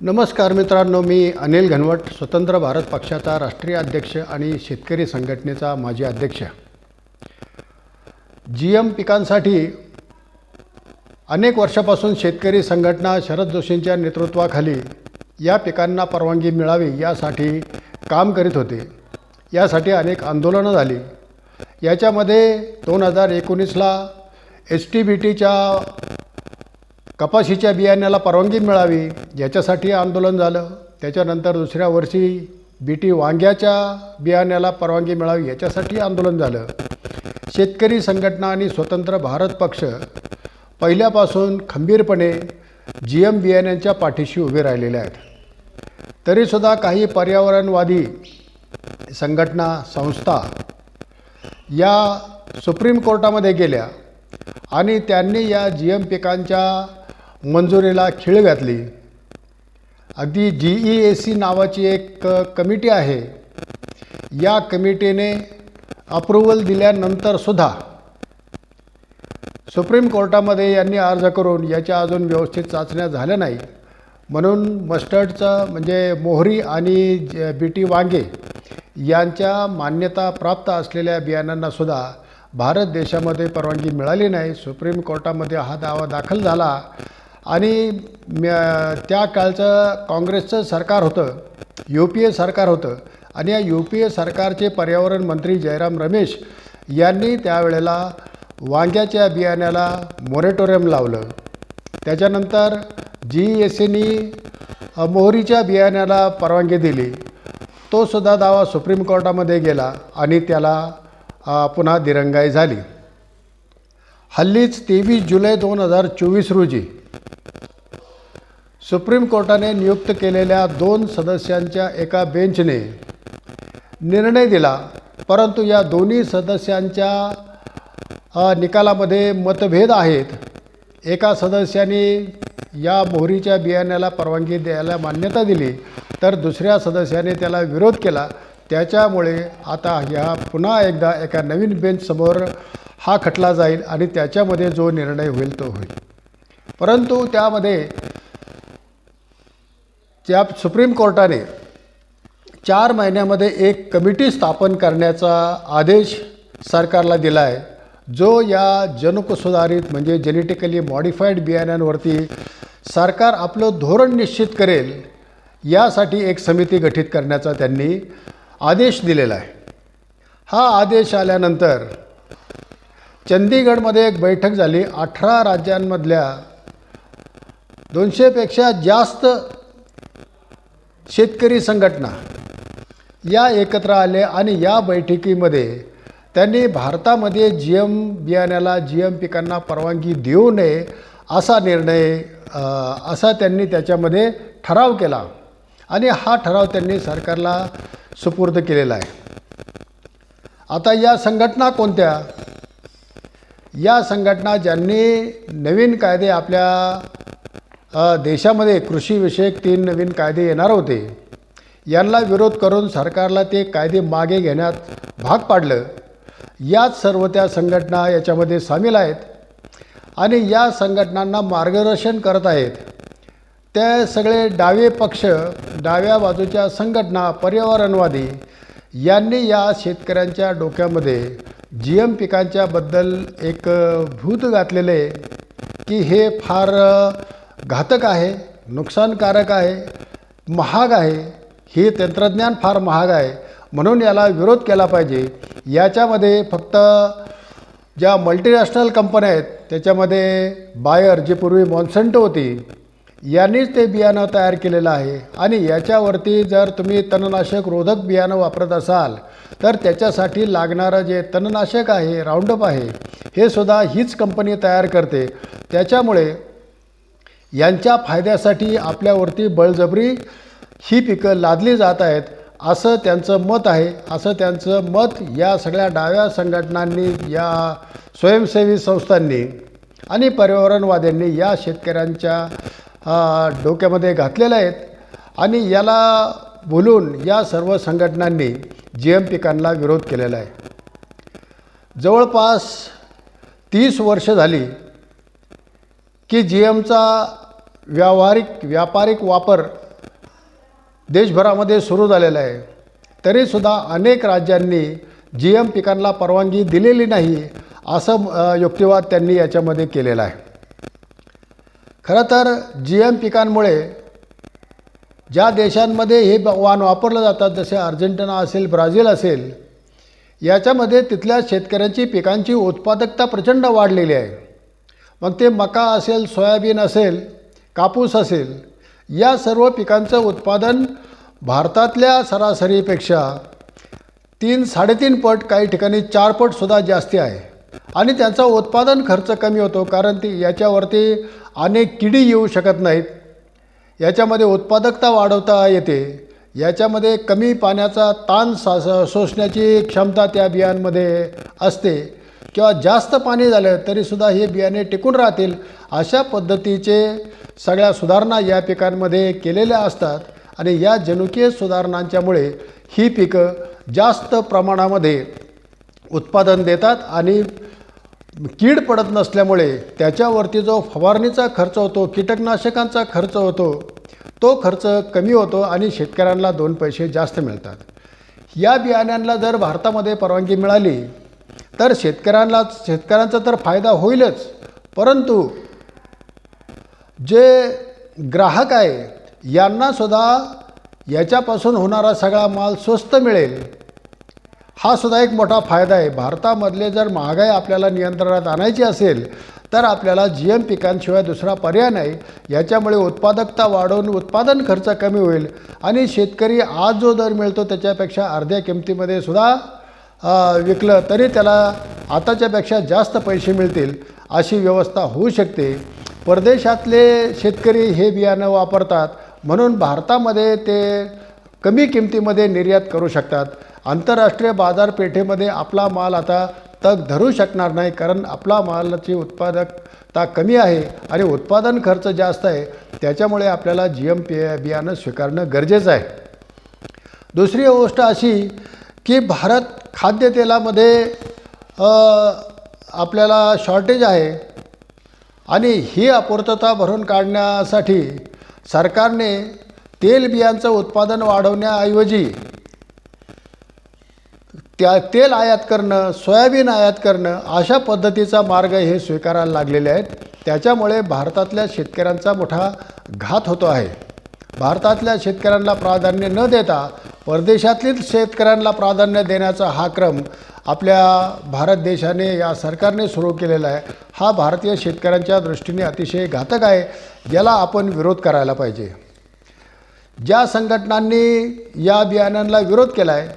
नमस्कार मित्रांनो मी अनिल घनवट स्वतंत्र भारत पक्षाचा राष्ट्रीय अध्यक्ष आणि शेतकरी संघटनेचा माजी अध्यक्ष. जी एम पिकांसाठी अनेक वर्षापासून शेतकरी संघटना शरद जोशींच्या नेतृत्वाखाली या पिकांना परवानगी मिळावी यासाठी काम करीत होते. यासाठी अनेक आंदोलनं झाली. याच्यामध्ये दोन हजार एकोणीसला एस टी बी टीच्या कपाशीच्या बियाण्याला परवानगी मिळावी याच्यासाठी आंदोलन झालं त्याच्यानंतर दुसऱ्या वर्षी बी टी वांग्याच्या बियाण्याला परवानगी मिळावी याच्यासाठी आंदोलन झालं. शेतकरी संघटना आणि स्वतंत्र भारत पक्ष पहिल्यापासून खंबीरपणे जी एम बियाण्यांच्या पाठीशी उभे राहिलेले आहेत. तरीसुद्धा काही पर्यावरणवादी संघटना संस्था या सुप्रीम कोर्टामध्ये गेल्या. आणि त्यांनी या जी एम पिकांच्या मंजुरीला खीळ घातली. अगदी जी ई ए सी नावाची एक कमिटी आहे. या कमिटीने अप्रुव्हल दिल्यानंतरसुद्धा सुप्रीम कोर्टामध्ये यांनी अर्ज करून याच्या अजून व्यवस्थित चाचण्या झाल्या नाही. म्हणून मस्टर्डचं म्हणजे मोहरी आणि बी टी वांगे यांच्या मान्यता प्राप्त असलेल्या बियाणांनासुद्धा भारत देशामध्ये परवानगी मिळाली नाही सुप्रीम कोर्टामध्ये हा दावा दाखल झाला आणि त्या काळचं काँग्रेसचं सरकार होतं यू पी ए सरकार होतं आणि या यू पी ए सरकारचे पर्यावरण मंत्री जयराम रमेश यांनी त्यावेळेला वांग्याच्या बियाण्याला मोरेटोरियम लावलं. त्याच्यानंतर जी एस एनी मोहरीच्या बियाण्याला परवानगी दिली. तो सुद्धा दावा सुप्रीम कोर्टामध्ये गेला आणि त्याला पुन्हा दिरंगाई झाली. हल्लीच तेवीस जुलै दोन हजार चोवीस रोजी सुप्रीम कोर्टाने नियुक्त केलेल्या दोन सदस्यांच्या एका बेंचने निर्णय दिला परंतु या दोन्ही सदस्यांच्या निकालामध्ये मतभेद आहेत. एका सदस्याने या मोहरीच्या बियाण्याला परवानगी द्यायला मान्यता दिली तर दुसऱ्या सदस्याने त्याला विरोध केला. त्याच्यामुळे आता ह्या पुन्हा एकदा एका नवीन बेंचसमोर हा खटला जाईल आणि त्याच्यामध्ये जो निर्णय होईल तो होईल. परंतु त्यामध्ये त्या सुप्रीम कोर्टाने चार महिन्यामध्ये एक कमिटी स्थापन करण्याचा आदेश सरकारला दिला आहे जो या जनुक सुधारित म्हणजे जेनेटिकली मॉडिफाईड बियाण्यांवरती सरकार आपलं धोरण निश्चित करेल यासाठी एक समिती गठीत करण्याचा त्यांनी आदेश दिलेला आहे. हा आदेश आल्यानंतर चंदीगडमध्ये एक बैठक झाली. अठरा राज्यांमधल्या दोनशेपेक्षा जास्त शेतकरी संघटना या एकत्र आले आणि या बैठकीमध्ये त्यांनी भारतामध्ये जी एम बियाण्याला जी एम पिकांना परवानगी देऊ नये असा निर्णय असा त्यांनी त्याच्यामध्ये ठराव केला. आणि हा ठराव त्यांनी सरकारला सुपूर्द केलेला आहे. आता या संघटना कोणत्या? या संघटना ज्यांनी नवीन कायदे आपल्या देशामध्ये कृषीविषयक तीन नवीन कायदे येणार होते यांना विरोध करून सरकारला ते कायदे मागे घेण्यात भाग पाडलं. याच सर्व त्या संघटना याच्यामध्ये सामील आहेत आणि या संघटनांना मार्गदर्शन करत आहेत. ते सगळे डावे पक्ष डाव्या बाजूच्या संघटना पर्यावरणवादी यांनी या शेतकऱ्यांच्या डोक्यामध्ये जी एम पिकांच्याबद्दल एक भूत घातलेलं आहे की हे फार घातक आहे नुकसानकारक आहे महाग आहे हे तंत्रज्ञान फार महाग आहे म्हणून याला विरोध केला पाहिजे. याच्यामध्ये फक्त ज्या मल्टीनॅशनल कंपन्या आहेत त्याच्यामध्ये बायर जी पूर्वी मॉन्संटो होती यांनीच ते बियाणं तयार केलेलं आहे. आणि याच्यावरती जर तुम्ही तणनाशक रोधक बियाणं वापरत असाल तर त्याच्यासाठी लागणारं जे तणनाशक आहे राऊंडअप आहे हे सुद्धा हीच कंपनी तयार करते. त्याच्यामुळे यांच्या फायद्यासाठी आपल्यावरती बळजबरी ही पिकं लादली जात आहेत असं त्यांचं मत आहे. असं त्यांचं मत या सगळ्या डाव्या संघटनांनी या स्वयंसेवी संस्थांनी आणि पर्यावरणवाद्यांनी या शेतकऱ्यांच्या डोक्यामध्ये घातलेलं आहेत. आणि याला बोलून या सर्व संघटनांनी जी एम पिकांना विरोध केलेला आहे. जवळपास तीस वर्ष झाली की जी एमचा व्यावहारिक व्यापारिक वापर देशभरामध्ये सुरू झालेला आहे. तरीसुद्धा अनेक राज्यांनी जी एम पिकांना परवानगी दिलेली नाही असं युक्तिवाद त्यांनी याच्यामध्ये केलेला आहे. खरं तर जी एम पिकांमुळे ज्या देशांमध्ये हे वाण वापरलं जातात जसे अर्जेंटिना असेल ब्राझील असेल याच्यामध्ये तिथल्या शेतकऱ्यांची पिकांची उत्पादकता प्रचंड वाढलेली आहे. मग ते मका असेल सोयाबीन असेल कापूस असेल या सर्व पिकांचं उत्पादन भारतातल्या सरासरीपेक्षा तीन साडेतीन पट काही ठिकाणी चार पटसुद्धा जास्ती आहे. आणि त्यांचा उत्पादन खर्च कमी होतो कारण ती याच्यावरती अनेक किडी येऊ शकत नाहीत. याच्यामध्ये उत्पादकता वाढवता येते. याच्यामध्ये कमी पाण्याचा ताण सा शोषण्याची क्षमता त्या बियांमध्ये असते. किंवा जास्त पाणी झालं तरीसुद्धा हे बियाणे टिकून राहतील अशा पद्धतीचे सगळ्या सुधारणा या पिकांमध्ये केलेल्या असतात आणि या जनुकीय सुधारणांच्यामुळे ही पिकं जास्त प्रमाणामध्ये उत्पादन देतात आणि कीड पडत नसल्यामुळे त्याच्यावरती जो फवारणीचा खर्च होतो कीटकनाशकांचा खर्च होतो तो खर्च कमी होतो आणि शेतकऱ्यांना दोन पैसे जास्त मिळतात. या बियाण्यांना जर भारतामध्ये परवानगी मिळाली तर शेतकऱ्यांना शेतकऱ्यांचा तर फायदा होईलच. परंतु जे ग्राहक आहे यांनासुद्धा याच्यापासून होणारा सगळा माल स्वस्त मिळेल. हा सुद्धा एक मोठा फायदा आहे. भारतामधले जर महागाई आपल्याला नियंत्रणात आणायची असेल तर आपल्याला जी एम पिकांशिवाय दुसरा पर्याय नाही. याच्यामुळे उत्पादकता वाढवून उत्पादन खर्च कमी होईल आणि शेतकरी आज जो दर मिळतो त्याच्यापेक्षा अर्ध्या किमतीमध्ये सुद्धा विकलं तरी त्याला आताच्यापेक्षा जास्त पैसे मिळतील अशी व्यवस्था होऊ शकते. परदेशातले शेतकरी हे बियाणं वापरतात. म्हणून भारतामध्ये ते कमी किमतीमध्ये निर्यात करू शकतात. आंतरराष्ट्रीय बाजारपेठेमध्ये आपला माल आता तग धरू शकणार नाही कारण आपला मालाची उत्पादकता कमी आहे आणि उत्पादन खर्च जास्त आहे. त्याच्यामुळे आपल्याला जी एम पी बियाणं स्वीकारणं गरजेचं आहे. दुसरी गोष्ट अशी की भारत खाद्यतेलामध्ये आपल्याला शॉर्टेज आहे आणि ही अपूर्तता भरून काढण्यासाठी सरकारने तेलबियांचं उत्पादन वाढवण्याऐवजी त्या तेल आयात करणं सोयाबीन आयात करणं अशा पद्धतीचा मार्ग हे स्वीकारायला लागलेले आहेत. त्याच्यामुळे भारतातल्या शेतकऱ्यांचा मोठा घात होतो आहे. भारतातल्या शेतकऱ्यांना प्राधान्य न देता परदेशातील शेतकऱ्यांना प्राधान्य देण्याचा हा क्रम आपल्या भारत देशाने या सरकारने सुरू केलेला आहे. हा भारतीय शेतकऱ्यांच्या दृष्टीने अतिशय घातक आहे. याला आपण विरोध करायला पाहिजे. ज्या संघटनांनी या बियाण्यांना विरोध केला आहे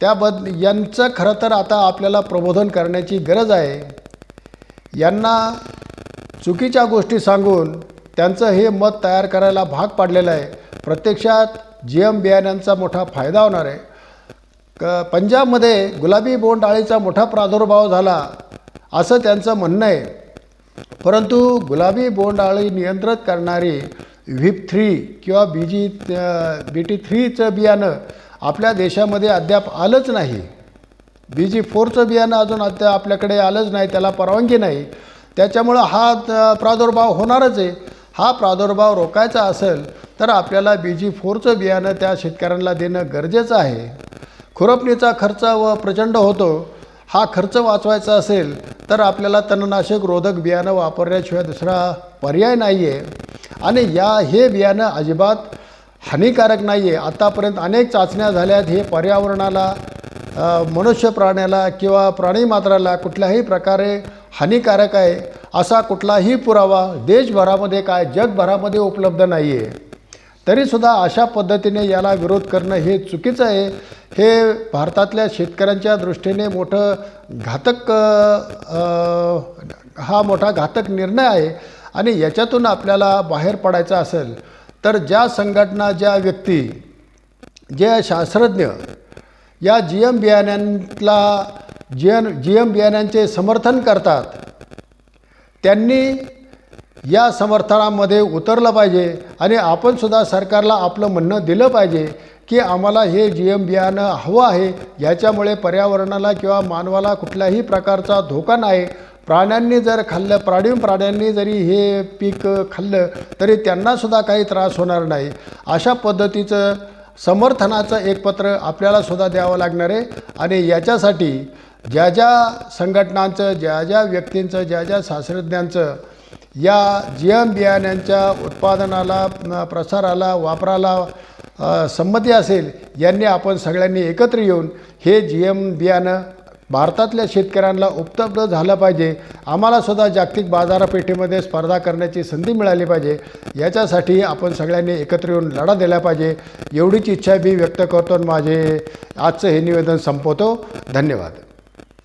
त्याबद यांचं खरं तर आता आपल्याला प्रबोधन करण्याची गरज आहे. यांना चुकीच्या गोष्टी सांगून त्यांचं हे मत तयार करायला भाग पाडलेलं आहे. प्रत्यक्षात जी एम बियाण्यांचा मोठा फायदा होणार आहे. क पंजाबमध्ये गुलाबी बोंडअळीचा मोठा प्रादुर्भाव झाला असं त्यांचं म्हणणं आहे. परंतु गुलाबी बोंडअळी नियंत्रित करणारी व्हिप थ्री किंवा बी जी बी टी थ्रीचं बियाणं आपल्या देशामध्ये अद्याप आलंच नाही. बी जी फोरचं बियाणं अजून अद्याप आपल्याकडे आलंच नाही त्याला परवानगी नाही. त्याच्यामुळं हा प्रादुर्भाव होणारच आहे. हा प्रादुर्भाव रोखायचा असेल तर आपल्याला बी जी फोरचं बियाणं त्या शेतकऱ्यांना देणं गरजेचं आहे. खुरपणीचा खर्च व प्रचंड होतो. हा खर्च वाचवायचा असेल तर आपल्याला तणनाशक रोधक बियाणं वापरल्याशिवाय दुसरा पर्याय नाही आहे आणि या हे बियाणं अजिबात हानिकारक नाही आहे आतापर्यंत अनेक चाचण्या झाल्यात. हे पर्यावरणाला मनुष्य प्राण्याला किंवा प्राणीमात्राला कुठल्याही प्रकारे हानिकारक आहे असा कुठलाही पुरावा देशभरामध्ये काय जगभरामध्ये उपलब्ध नाही आहे तरीसुद्धा अशा पद्धतीने याला विरोध करणं हे चुकीचं आहे. हे भारतातल्या शेतकऱ्यांच्या दृष्टीने मोठं घातक हा मोठा घातक निर्णय आहे. आणि याच्यातून आपल्याला बाहेर पडायचं असेल तर ज्या संघटना ज्या व्यक्ती जे शास्त्रज्ञ या जी एम बियाण्यांला जी एन जी एम बियाण्यांचे समर्थन करतात त्यांनी या समर्थनामध्ये उतरलं पाहिजे आणि आपणसुद्धा सरकारला आपलं म्हणणं दिलं पाहिजे की आम्हाला हे जी एम बियाणं हवं आहे याच्यामुळे पर्यावरणाला किंवा मानवाला कुठल्याही प्रकारचा धोका नाही प्राण्यांनी जर खाल्लं प्राणी प्राण्यांनी जरी हे पीक खाल्लं तरी त्यांनासुद्धा काही त्रास होणार नाही. अशा पद्धतीचं समर्थनाचं एक पत्र आपल्यालासुद्धा द्यावं लागणार आहे. आणि याच्यासाठी ज्या ज्या संघटनांचं ज्या ज्या व्यक्तींचं ज्या ज्या शास्त्रज्ञांचं या जी एम बियाण्यांच्या उत्पादनाला प्रसाराला वापराला संमती असेल यांनी आपण सगळ्यांनी एकत्र येऊन हे जी एम बियाणं भारतातल्या शेतकऱ्यांना उपलब्ध झालं पाहिजे. आम्हाला सुद्धा जागतिक बाजारपेठेमध्ये स्पर्धा करण्याची संधी मिळाली पाहिजे. याच्यासाठी आपण सगळ्यांनी एकत्र येऊन लढा दिला पाहिजे. एवढीच इच्छा मी व्यक्त करतो आणि माझे आजचं हे निवेदन संपवतो. धन्यवाद.